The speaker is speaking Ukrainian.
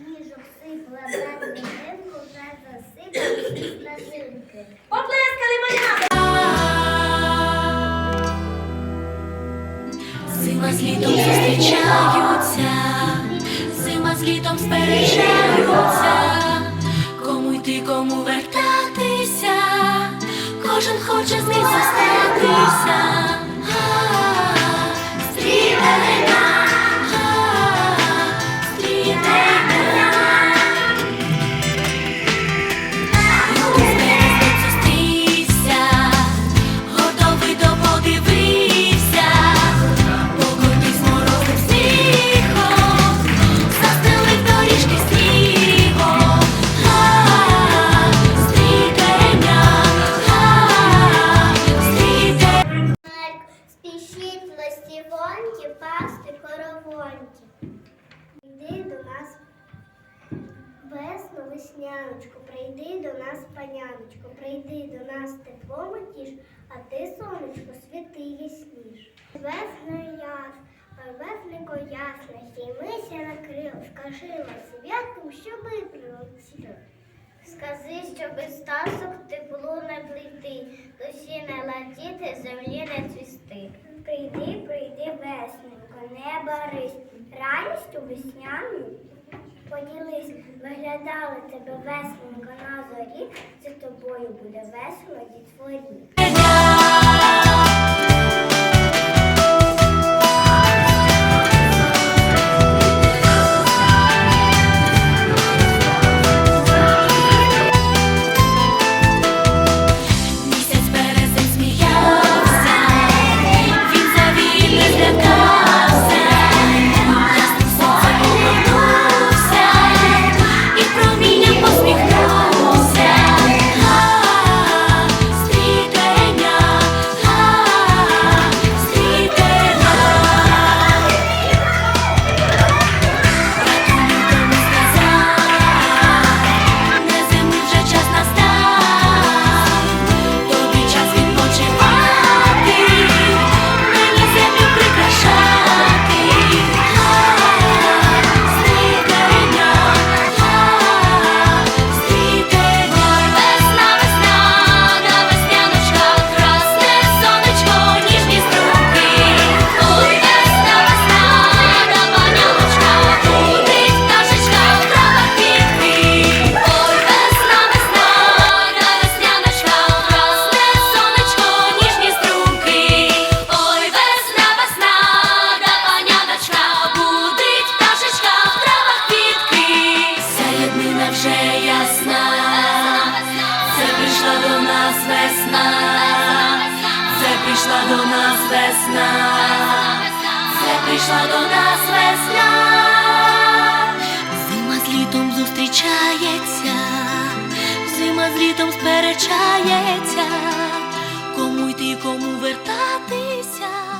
Ніжок сипла березинку, вже засипав слезинки. Поплескали малята! Зима з літом зустрічаються, зима з літом сперечаються, кому йти, кому вертатися, кожен хоче з ним зостатися. Весну прийди до нас, паняночку, прийди до нас теплом тіш, а ти, сонечко, світи ясніш. Весною яс, веснико ясна, сіймися на крил, скажи нам святом, щоби прилетіли. Скази, що без стасок тепло не плити, душі не летіти, землі не цвісти. Прийди, прийди, весненько, не барись, радістю весняну поділись, виглядали тебе весело на зорі, за тобою буде весело дітворі. До нас весна, це прийшла до нас весна, це прийшла до нас весна. Зима з літом зустрічається, зима з літом сперечається, кому йти, кому вертатися.